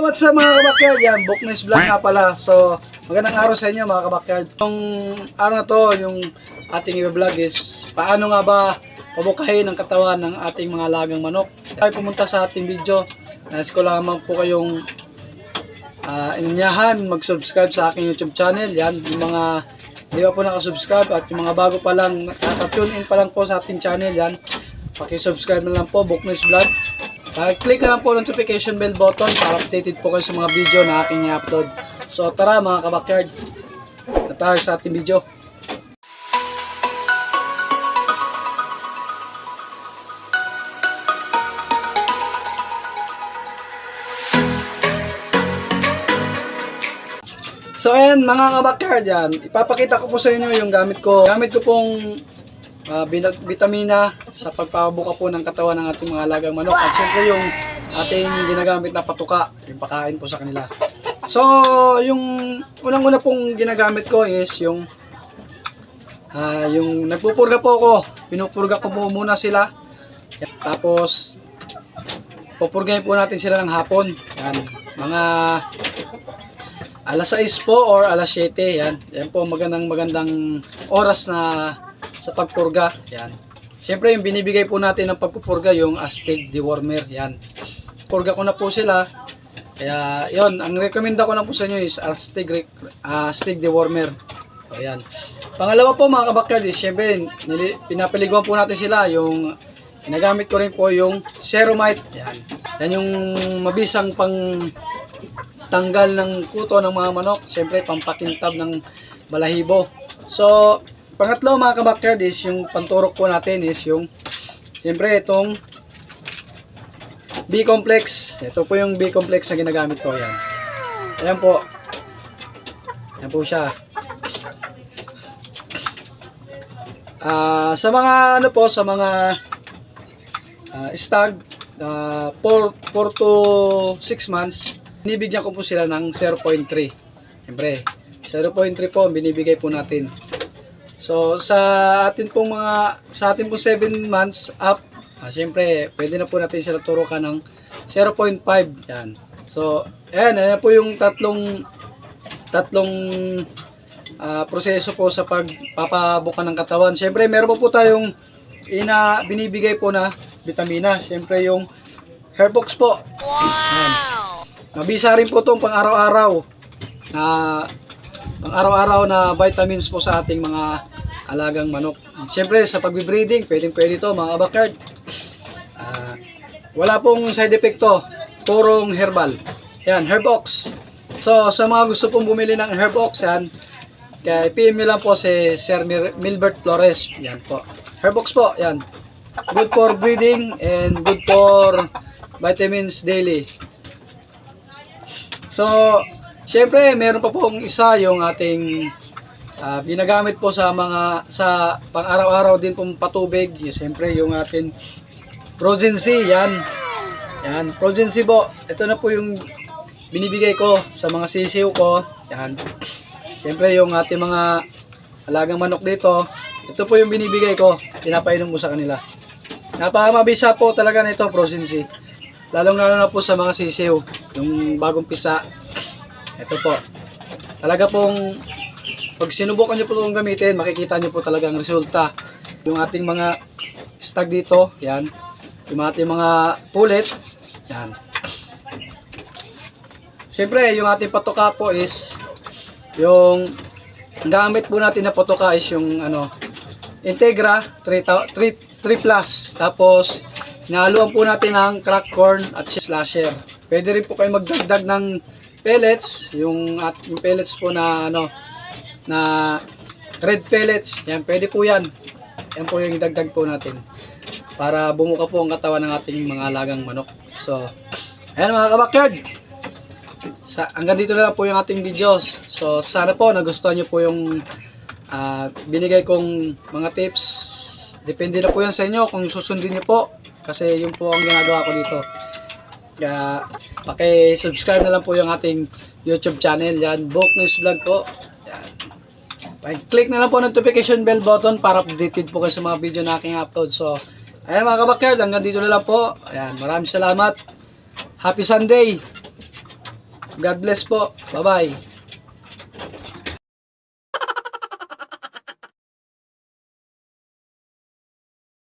what's up mga kabakyard? Yan, Bookness Vlog nga pala. So, magandang araw sa inyo mga kabakyard. Yung araw na to, yung ating i-vlog is paano nga ba pabukahin ang katawan ng ating mga lagang manok. Tayo pumunta sa ating video. Nais ko lamang po kayong uh, inunyahan, mag-subscribe sa aking YouTube channel. Yan, yung mga hindi pa po nakasubscribe at yung mga bago pa lang, nakatune in pa lang po sa ating channel. Yan, pakisubscribe na lang po, Bookness Vlog. Uh, click na lang po notification bell button para updated po kayo sa mga video na aking i-upload. So tara mga kabakyard, na tayo sa ating video. So ayan mga kabakyard yan, ipapakita ko po sa inyo yung gamit ko. Gamit ko pong uh, vitamina sa pagpapabuka po ng katawan ng ating mga alagang manok. At syempre yung ating ginagamit na patuka, yung pakain po sa kanila. So, yung unang-una pong ginagamit ko is yung ah, yung nagpupurga po ako. Pinupurga ko po muna sila. Tapos pupurgahin po natin sila ng hapon. Yan. Mga alas 6 po or alas 7. Yan. Yan po magandang magandang oras na sa pagpurga. Yan. Siyempre yung binibigay po natin ng pagpupurga yung Astig dewormer. Yan. Purga ko na po sila. Kaya yon ang rekomenda ko lang po sa inyo is Astig, uh, Astig dewormer. Ayan. Pangalawa po mga kabakyard is syempre nili, pinapaliguan po natin sila yung ginagamit ko rin po yung Ceromite. Yan. Yan yung mabisang pang tanggal ng kuto ng mga manok. Siyempre pampakintab ng balahibo. So, pangatlo mga kabakyard is yung panturok po natin is yung siyempre itong B-complex. Ito po yung B-complex na ginagamit ko. Yan. Ayan po. Ayan po siya. Ah, sa mga ano po, sa mga ah, stag, 4 4 to 6 months, binibigyan ko po sila ng 0.3. Siyempre, 0.3 po binibigay po natin. So, sa atin pong mga, sa atin pong 7 months up, ah, siyempre, pwede na po natin sila turukan ng 0.5. Yan. So, ayan, ayan po yung tatlong, tatlong ah, proseso po sa pagpapabuka ng katawan. Siyempre, meron po po tayong ina, binibigay po na vitamina. Siyempre, yung Hairbox po. Ayan. Mabisa rin po itong pang araw-araw na pang araw-araw na vitamins po sa ating mga alagang manok. Siyempre sa pagbe-breeding, pwedeng pwede ito mga abakard. Ah, wala pong side effect to. Purong herbal. Yan, Herbox. So sa mga gusto pong bumili ng Herbox yan, kaya PM lang po si Sir Milbert Flores. Yan po. Herbox po, yan. Good for breeding and good for vitamins daily. So, syempre, meron pa pong isa yung ating ah, ginagamit po sa mga sa pang-araw-araw din pong patubig. Yung, Syempre, yung ating Progency, yan. Yan, Progency po. Ito na po yung binibigay ko sa mga sisiw ko. Yan. Syempre, yung ating mga alagang manok dito. Ito po yung binibigay ko. Pinapainom ko sa kanila. Napakamabisa po talaga nito, Progency. Lalong lalo na po sa mga sisiw, yung bagong pisa. Ito po. Talaga pong pag sinubukan nyo po itong gamitin, makikita nyo po talaga ang resulta. Yung ating mga stag dito, yan. Yung ating mga pulit, yan. Siyempre, yung ating patoka po is yung gamit po natin na patoka is yung ano Integra 3, 3, 3 plus tapos Nahaluan po natin ng crack corn at slasher. Pwede rin po kayo magdagdag ng pellets, yung at yung pellets po na ano na red pellets. Yan, pwede po 'yan. Yan po yung idagdag po natin para bumuka po ang katawan ng ating mga alagang manok. So, ayan mga kabakyard. Sa, hanggang dito na lang po yung ating videos. So, sana po nagustuhan niyo po yung ah, binigay kong mga tips. Depende na po yan sa inyo kung susundin niyo po. Kasi yun po ang ginagawa ko dito. Kaya, paki-subscribe na lang po yung ating YouTube channel. Yan, Book Vlog po. Yan. Pag-click na lang po notification bell button para updated po kayo sa mga video na aking upload. So, ayan mga kabakyard, hanggang dito na lang po. Ayan, maraming salamat. Happy Sunday! God bless po. Bye-bye.